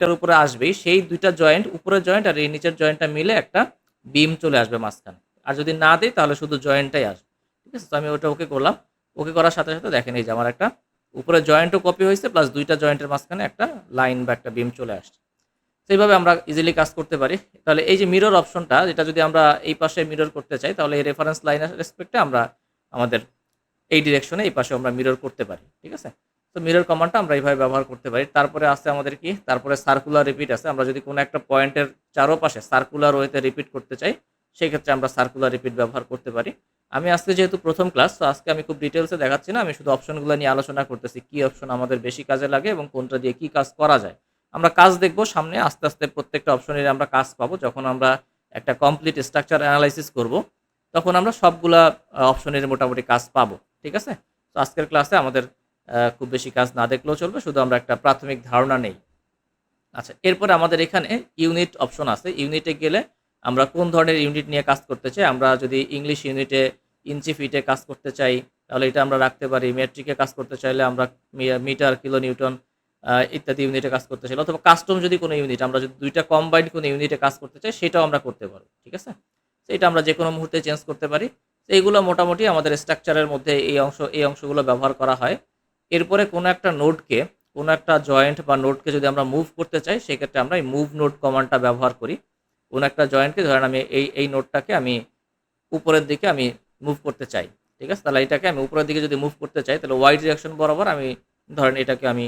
এটার উপরে আসবেই, সেই দুইটা জয়েন্ট উপরের জয়েন্ট আর এই নিচের জয়েন্টটা মিলে একটা বিম চলে আসবে মাঝখানে। আর যদি না দিই, তাহলে শুধু জয়েন্টটাই আসবে। ঠিক আছে? তো আমি ওটা ওকে করলাম। ওকে করার সাথে সাথে দেখেন, এই যে আমার একটা উপরে জয়েন্টও কপি হয়েছে প্লাস দুইটা জয়েন্টের মাঝখানে একটা লাইন বা একটা বিম চলে আসছে। সেইভাবে আমরা ইজিলি কাজ করতে পারি। তাহলে এই যে মিরর অপশনটা যেটা যদি আমরা এই পাশে মিরর করতে চাই, তাহলে এই রেফারেন্স লাইনের রেসপেক্টে আমরা আমাদের এই ডিরেকশনে এই পাশে আমরা মিরর করতে পারি। ঠিক আছে? তো মিরর কমান্ডটা আমরা এইভাবে ব্যবহার করতে পারি। তারপরে আছে আমাদের কি? তারপরে সার্কুলার রিপিট আছে। আমরা যদি কোনো একটা পয়েন্টের চারোপাশে সার্কুলার ওয়েতে রিপিট করতে চাই সেই ক্ষেত্রে আমরা সার্কুলার রিপিট ব্যবহার করতে পারি। আমি আজকে যেহেতু প্রথম ক্লাস তো আজকে আমি খুব ডিটেলসে দেখাচ্ছি না। আমি শুধু অপশনগুলো নিয়ে আলোচনা করতেছি, কি অপশন আমাদের বেশি কাজে লাগে এবং কোনটা দিয়ে কি কাজ করা যায়। আমরা কাজ দেখব সামনে, আস্তে আস্তে প্রত্যেকটা অপশনের আমরা কাজ পাবো। যখন আমরা একটা কমপ্লিট স্ট্রাকচার অ্যানালাইসিস করব, তখন আমরা সবগুলা অপশনের মোটামুটি কাজ পাবো। ঠিক আছে? তো আজকের ক্লাসে আমাদের খুব বেশি কাজ না দেখলেও চলবে, শুধু আমরা একটা প্রাথমিক ধারণা নেই। আচ্ছা এরপরে আমাদের এখানে ইউনিট অপশন আছে। ইউনিটে গেলে আমরা কোন ধরনের ইউনিট নিয়ে কাজ করতে চাই? আমরা যদি ইংলিশ ইউনিটে ইঞ্চি ফিটে কাজ করতে চাই, তাহলে এটা আমরা রাখতে পারি। মেট্রিকে কাজ করতে চাইলে আমরা মিটার কিলো নিউটন ইত্যাদি ইউনিটে কাজ করতে চাইলে। অথবা কাস্টম যদি কোনো ইউনিট আমরা যদি দুইটা কম্বাইন্ড কোনো ইউনিটে কাজ করতে চাই, সেটাও আমরা করতে পারব ঠিক আছে? তো এটা আমরা যে কোনো মুহূর্তে চেঞ্জ করতে পারি। এইগুলো মোটামুটি আমাদের স্ট্রাকচারের মধ্যে এই অংশ, এই অংশগুলো ব্যবহার করা হয়। এরপরে কোনো একটা নোটকে কোনো একটা জয়েন্ট বা নোটকে যদি আমরা মুভ করতে চাই, সেক্ষেত্রে আমরা এই মুভ নোট কমান্ডটা ব্যবহার করি। কোনো একটা জয়েন্টকে, ধরেন আমি এই এই নোটটাকে আমি উপরের দিকে আমি মুভ করতে চাই, ঠিক আছে? তাহলে এটাকে আমি উপরের দিকে যদি মুভ করতে চাই, তাহলে ওয়াই ডিরেকশন বরাবর আমি, ধরেন এটাকে আমি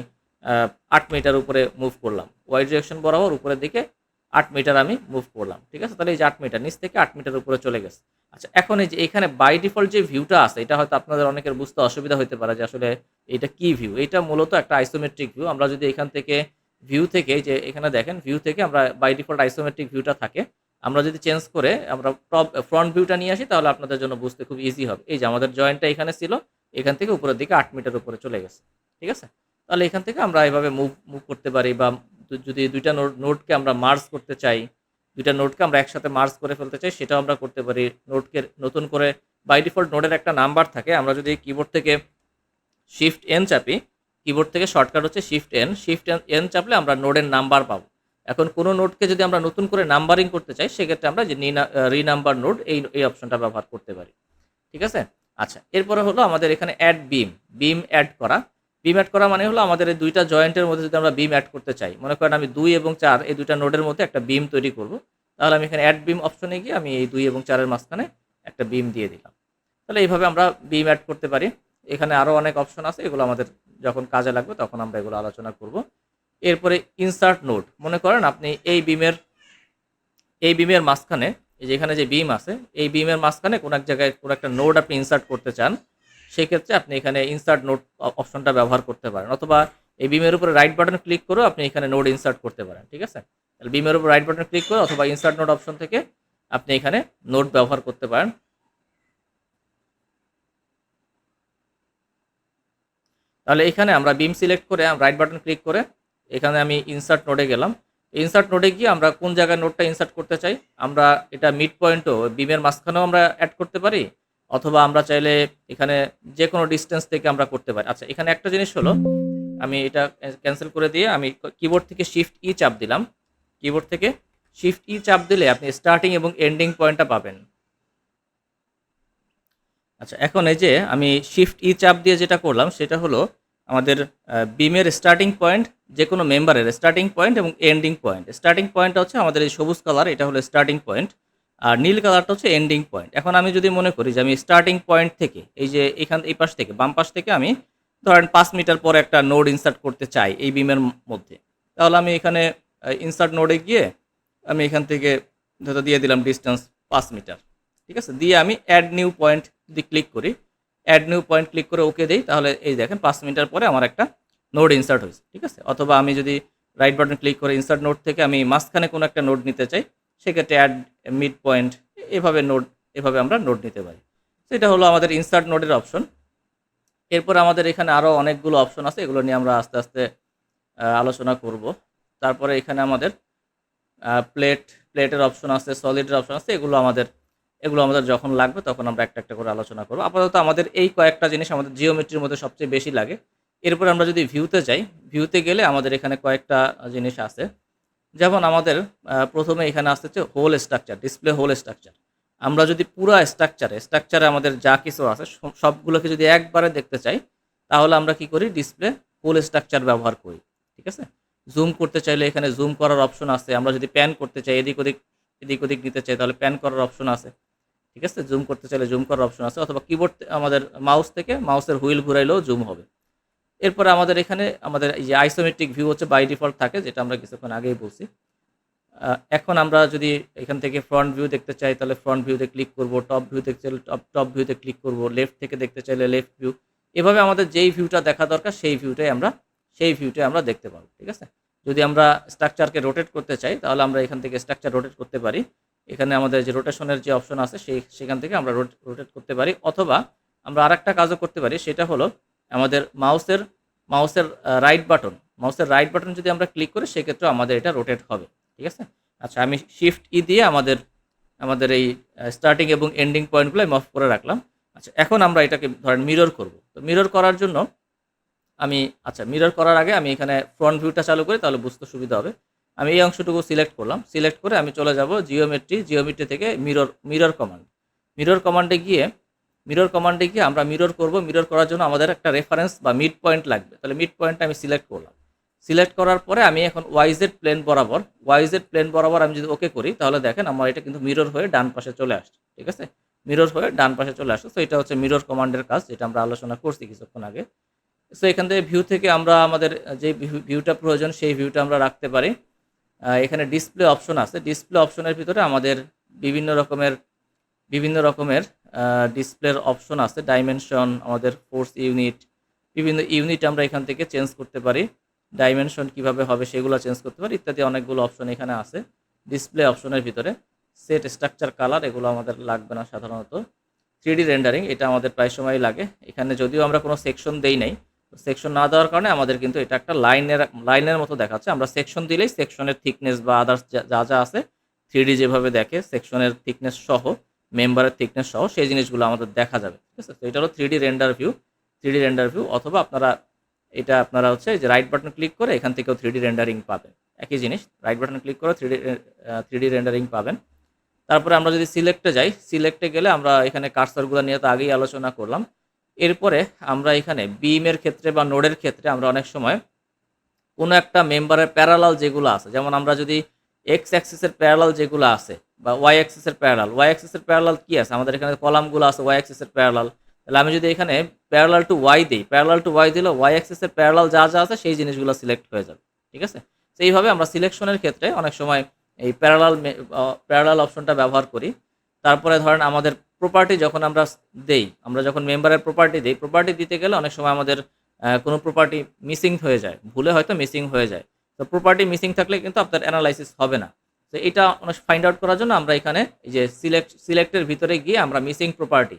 আট মিটার উপরে মুভ করলাম। ওয়াই ডিরেকশন বরাবর উপরের দিকে আট মিটার আমি মুভ করলাম, ঠিক আছে? তাহলে এই যে আট মিটার, নিচ থেকে আট মিটার উপরে চলে গেছে। আচ্ছা এখন এই যে এখানে বাই ডিফল্ট যে ভিউটা আছে, এটা হয়তো আপনাদের অনেকের বুঝতে অসুবিধা হতে পারে যে আসলে এটা কি ভিউ এটা মূলত একটা আইসোমেট্রিক ভিউ আমরা যদি এখান থেকে ভিউ থেকে যে এখানে দেখেন ভিউ থেকে আমরা বাই ডিফল্ট আইসোমেট্রিক ভিউটা থাকে। আমরা যদি চেঞ্জ করে আমরা ফ্রন্ট ভিউটা নিয়ে আসি, তাহলে আপনাদের জন্য বুঝতে খুব ইজি হবে। এই যে আমাদের জয়েন্টটা এখানে ছিল, এখান থেকে উপরের দিকে আট মিটার উপরে চলে গেছে, ঠিক আছে? তাহলে এখান থেকে আমরা এভাবে মুভ মুভ করতে পারি বা যদি দুইটা নোট নোটকে আমরা মার্জ করতে চাই, দুইটা নোটকে আমরা একসাথে মার্জ করে ফেলতে চাই, সেটাও আমরা করতে পারি। নোটকে নতুন করে বাই ডিফল্ট নোটের একটা নাম্বার থাকে, আমরা যদি কিবোর্ড থেকে শিফট এন চাপি কিবোর্ড থেকে শর্টকাট হচ্ছে শিফট এন শিফট এন চাপলে আমরা নোডের নাম্বার পাবো। এখন কোনো নোটকে যদি আমরা নতুন করে নাম্বারিং করতে চাই, সেক্ষেত্রে আমরা যে রিনাম্বার নোট এই এই অপশনটা ব্যবহার করতে পারি। ঠিক আছে? আচ্ছা এরপরে হলো আমাদের এখানে অ্যাড বিম বিম অ্যাড করা। বিম অ্যাড করা মানে হলো আমাদের এই দুইটা জয়েন্টের মধ্যে যদি আমরা বিম অ্যাড করতে চাই, মনে করেন আমি দুই এবং চার এই দুইটা নোডের মধ্যে একটা বিম তৈরি করব, তাহলে আমি এখানে অ্যাড বিম অপশনে গিয়ে আমি এই দুই এবং চারের মাঝখানে একটা বিম দিয়ে দিলাম। তাহলে এইভাবে আমরা বিম অ্যাড করতে পারি। এখানে আরও অনেক অপশন আছে, এগুলো আমাদের যখন কাজে লাগবে তখন আমরা এগুলো আলোচনা করব। এরপরে ইনসার্ট নোট মনে করেন আপনি এই বিমের এই বিমের মাঝখানে, এই যে এখানে যে বিম আছে, এই বিমের মাঝখানে কোনো এক জায়গায় কোনো একটা নোট আপনি ইনসার্ট করতে চান সেক্ষেত্রে আপনি এখানে ইনসার্ট নোট অপশনটা ব্যবহার করতে পারেন। অথবা এই বিমের উপরে রাইট বাটন ক্লিক করেও আপনি এখানে নোট ইনসার্ট করতে পারেন, ঠিক আছে? তাহলে বিমের উপর রাইট বাটন ক্লিক করে অথবা ইনসার্ট নোট অপশন থেকে আপনি এখানে নোট ব্যবহার করতে পারেন। তাহলে এখানে আমরা বিম সিলেক্ট করে রাইট বাটন ক্লিক করে এখানে আমি ইনসার্ট নোডে গেলাম। ইনসার্ট নোডে গিয়ে আমরা কোন জায়গায় নোটটা ইনসার্ট করতে চাই? আমরা এটা মিড পয়েন্টও বিমের মাঝখানেও আমরা অ্যাড করতে পারি? অথবা আমরা চাইলে এখানে যে কোনো ডিস্টেন্স থেকে আমরা করতে পারি। আচ্ছা এখানে একটা জিনিস হলো, আমি এটা ক্যান্সেল করে দিয়ে আমি কিবোর্ড থেকে শিফট ই চাপ দিলাম। কিবোর্ড থেকে শিফট ই চাপ দিলে আপনি স্টার্টিং এবং এন্ডিং পয়েন্টটা পাবেন। আচ্ছা এখন এই যে আমি শিফট ই চাপ দিয়ে যেটা করলাম, সেটা হলো আমাদের বিমের স্টার্টিং পয়েন্ট যে কোনো মেম্বারের স্টার্টিং পয়েন্ট এবং এন্ডিং পয়েন্ট স্টার্টিং পয়েন্টটা হচ্ছে আমাদের এই সবুজ কালার এটা হলো স্টার্টিং পয়েন্ট আর নীল কালারটা হচ্ছে এন্ডিং পয়েন্ট এখন আমি যদি মনে করি যে আমি স্টার্টিং পয়েন্ট থেকে, এই যে এখান এই পাশ থেকে, বাম পাশ থেকে আমি ধরেন পাঁচ মিটার পরে একটা নোড ইনসার্ট করতে চাই এই বিমের মধ্যে। তাহলে আমি এখানে ইনসার্ট নোডে গিয়ে আমি এখান থেকে ধরো দিয়ে দিলাম ডিস্টেন্স পাঁচ মিটার। ঠিক আছে? দিয়ে আমি অ্যাড নিউ পয়েন্ট যদি ক্লিক করি অ্যাড নিউ পয়েন্ট ক্লিক করে ওকে দিই, তাহলে এই দেখেন পাঁচ মিটার পরে আমার একটা নোড ইনসার্ট হয়েছে। ঠিক আছে? অথবা আমি যদি রাইট বাটন ক্লিক করে ইনসার্ট নোড থেকে আমি মাঝখানে কোনো একটা নোড নিতে চাই, সেক্ষেত্রে অ্যাড মিড পয়েন্ট এভাবে নোড এভাবে আমরা নোড নিতে পারি। এটা হলো আমাদের ইনসার্ট নোডের অপশন এরপর আমাদের এখানে আরও অনেকগুলো অপশন আছে, এগুলো নিয়ে আমরা আস্তে আস্তে আলোচনা করব। তারপরে এখানে আমাদের প্লেট প্লেটের অপশন আছে সলিডের অপশন আছে, এগুলো আমাদের এগুলো আমাদের যখন লাগবে তখন আমরা একটা একটা করে আলোচনা করব। আপাতত আমাদের এই কয়েকটা জিনিস আমাদের জিওমেট্রির মধ্যে সবচেয়ে বেশি লাগে। এরপর আমরা যদি ভিউতে যাই ভিউতে গেলে আমাদের এখানে কয়েকটা জিনিস আছে। যেমন আমাদের প্রথমে এখানে আসতে হচ্ছে whole structure display whole structure আমরা যদি পুরো স্ট্রাকচারে স্ট্রাকচারে আমাদের যা কিছু আছে সব- সবগুলোকে যদি একবারে দেখতে চাই, তাহলে আমরা কি করি? ডিসপ্লে হোল স্ট্রাকচার ব্যবহার করি, ঠিক আছে? জুম করতে চাইলে এখানে জুম করার অপশন আছে। আমরা যদি প্যান করতে চাই, এদিক ওদিক এদিক ওদিক নিতে চাই, তাহলে প্যান করার অপশন আছে, ঠিক আছে? জুম করতে চাইলে জুম করার অপশন আছে, অথবা কিবোর্ড আমাদের মাউস থেকে মাউসের হুইল ঘুরাইলেও জুম হবে। এরপরে আমাদের এখানে আমাদের এই যে আইসোমেট্রিক ভিউ হচ্ছে বাই ডিফল্ট থাকে, যেটা আমরা কিছুক্ষণ আগেই বলছি। এখন আমরা যদি এখান থেকে ফ্রন্ট ভিউ দেখতে চাই, তাহলে ফ্রন্ট ভিউতে ক্লিক করব টপ ভিউ দেখতে চাইলে টপ টপ ভিউতে ক্লিক করব লেফট থেকে দেখতে চাইলে লেফট ভিউ এভাবে আমাদের যেই ভিউটা দেখা দরকার, সেই ভিউটাই আমরা, সেই ভিউটাই আমরা দেখতে পাবো, ঠিক আছে? যদি আমরা স্ট্রাকচারকে রোটেট করতে চাই, তাহলে আমরা এখান থেকে স্ট্রাকচার রোটেট করতে পারি। এখানে আমাদের যে রোটেশনের যে অপশন আছে, সেই, সেখান থেকে আমরা রোটেট করতে পারি। অথবা আমরা আরেকটা কাজও করতে পারি, সেটা হলো আমাদের মাউসের মাউসের রাইট বাটন মাউসের রাইট বাটন যদি আমরা ক্লিক করি, সেক্ষেত্রে আমাদের এটা রোটেট হবে, ঠিক আছে? আচ্ছা আমি শিফট ই দিয়ে আমাদের আমাদের এই স্টার্টিং এবং এন্ডিং পয়েন্টগুলো আমি অফ করে রাখলাম। আচ্ছা এখন আমরা এটাকে ধরেন মিরর করব। তো মিরর করার জন্য আমি আচ্ছা মিরর করার আগে আমি এখানে ফ্রন্ট ভিউটা চালু করি, তাহলে বুঝতে সুবিধা হবে। আমি এই অংশটুকু সিলেক্ট করলাম। সিলেক্ট করে আমি চলে যাব জিওমেট্রি জিওমেট্রি থেকে মিরর মিরর কমান্ড মিরর কমান্ডে গিয়ে মিরর কমান্ডে গিয়ে আমরা মিরর করব মিরর করার জন্য আমাদের একটা রেফারেন্স বা মিড পয়েন্ট লাগবে। তাহলে মিড পয়েন্টটা আমি সিলেক্ট করলাম। সিলেক্ট করার পরে আমি এখন ওয়াইজেড প্লেন বরাবর ওয়াইজেড প্লেন বরাবর আমি যদি ওকে করি, তাহলে দেখেন আমার এটা কিন্তু মিরর হয়ে ডান পাশে চলে আসছে, ঠিক আছে? মিরর হয়ে ডান পাশে চলে আসছে। তো এটা হচ্ছে মিরর কমান্ডের কাজ, যেটা আমরা আলোচনা করছি কিছুক্ষণ আগে। সো এখান থেকে ভিউ থেকে আমরা আমাদের যে ভিউটা প্রয়োজন, সেই ভিউটা আমরা রাখতে পারি। এখানে ডিসপ্লে অপশন আছে। ডিসপ্লে অপশনের ভিতরে আমাদের বিভিন্ন রকমের বিভিন্ন রকমের ডিসপ্লের অপশন আছে ডাইমেনশন আমাদের ফোর্স ইউনিট বিভিন্ন ইউনিট আমরা এখান থেকে চেঞ্জ করতে পারি ডাইমেনশন কীভাবে হবে সেগুলো চেঞ্জ করতে পারি, ইত্যাদি অনেকগুলো অপশন এখানে আছে ডিসপ্লে অপশনের ভিতরে সেট স্ট্রাকচার কালার এগুলো আমাদের লাগবে না সাধারণত থ্রি রেন্ডারিং এটা আমাদের প্রায় সময় লাগে, এখানে যদিও আমরা কোনো সেকশন দেই নাই সেকশন না দেওয়ার কারণে আমাদের কিন্তু এটা একটা লাইনের লাইনের মতো দেখাচ্ছে, আমরা সেকশন দিলেই সেকশনের থিকনেস বা আদার্স যা যা আছে থ্রি যেভাবে দেখে সেকশনের থিকনেস সহ মেম্বারের থিকনেস সহ সেই জিনিসগুলো আমাদের দেখা যাবে। ঠিক আছে? তো এটা হলো three render view three render view অথবা আপনারা এটা আপনারা হচ্ছে যে রাইট বাটন ক্লিক করে এখান থেকেও থ্রি ডি রেন্ডারিং পাবেন। একই জিনিস রাইট বাটন ক্লিক করে three D three D rendering পাবেন। তারপরে আমরা যদি সিলেক্টে যাই সিলেক্টে গেলে আমরা এখানে কার্সারগুলো নিয়ে তো আগেই আলোচনা করলাম। এরপরে আমরা এখানে বিমের ক্ষেত্রে বা নোডের ক্ষেত্রে আমরা অনেক সময় কোনো একটা মেম্বারের প্যারালাল যেগুলো আছে, যেমন আমরা যদি এক্স অ্যাক্সিসের প্যারালাল যেগুলো আছে, বা ওয়াই অ্যাক্সিসের প্যারালাল ওয়াই অ্যাক্সিসের প্যারালাল কি আছে? আমাদের এখানে কলামগুলো আছে ওয়াই অ্যাক্সিসের প্যারালাল তাহলে আমি যদি এখানে প্যারালাল টু ওয়াই দিই প্যারালাল টু ওয়াই দিলে ওয়াই অ্যাক্সিসের প্যারালাল যা যা আছে সেই জিনিসগুলো সিলেক্ট হয়ে যাবে। ঠিক আছে? তো এইভাবে আমরা সিলেকশনের ক্ষেত্রে অনেক সময় এই প্যারালাল প্যারালাল অপশনটা ব্যবহার করি। তারপরে ধরেন আমাদের প্রপার্টি যখন আমরা দেই, আমরা যখন মেম্বারের প্রপার্টি দিই প্রপার্টি দিতে গেলে অনেক সময় আমাদের কোনো প্রপার্টি মিসিং হয়ে যায়। ভুলে হয়তো মিসিং হয়ে যায়। তো প্রপার্টি মিসিং থাকলে কিন্তু আপনার অ্যানালাইসিস হবে না। তো এটা ফাইন্ড আউট করার জন্য আমরা এখানে এই যে সিলেক্ট সিলেক্টের ভিতরে গিয়ে আমরা মিসিং প্রপার্টি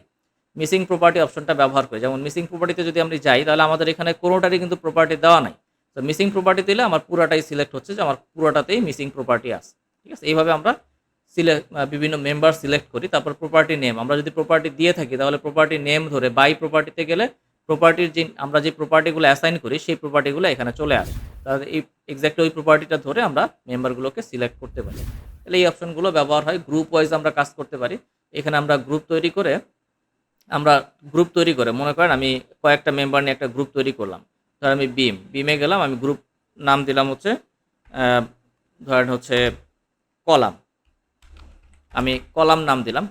মিসিং প্রপার্টি অপশনটা ব্যবহার করি। যেমন মিসিং প্রপার্টিতে যদি আমরা যাই, তাহলে আমাদের এখানে কোনোটারই কিন্তু প্রপার্টি দেওয়া নাই। তো মিসিং প্রপার্টি দিলে আমার পুরাটাই সিলেক্ট হচ্ছে যে আমার পুরোটাতেই মিসিং প্রপার্টি আছে। ঠিক আছে? এইভাবে আমরা সিলেক্ট বিভিন্ন মেম্বার সিলেক্ট করি। তারপর প্রপার্টি নেম আমরা যদি প্রপার্টি দিয়ে থাকি, তাহলে প্রপার্টি নেম ধরে বাই প্রপার্টিতে গেলে প্রপার্টির যে, আমরা যে প্রপার্টিগুলো অ্যাসাইন করি, সেই প্রপার্টিগুলো এখানে চলে আসে। তাহলে এই এক্স্যাক্ট ওই প্রপার্টিটা ধরে আমরা মেম্বারগুলোকে সিলেক্ট করতে পারি। তাহলে এই অপশনগুলো ব্যবহার হয় গ্রুপ ওয়াইজ আমরা কাজ করতে পারি। এখানে আমরা গ্রুপ তৈরি করে, আমরা গ্রুপ তৈরি করে, মনে করেন আমি কয়েকটা মেম্বার নিয়ে একটা গ্রুপ তৈরি করলাম। ধর আমি বিম বিমে গেলাম, আমি গ্রুপ নাম দিলাম হচ্ছে ধরেন হচ্ছে কলাম। আমি কলাম নাম দিলাম।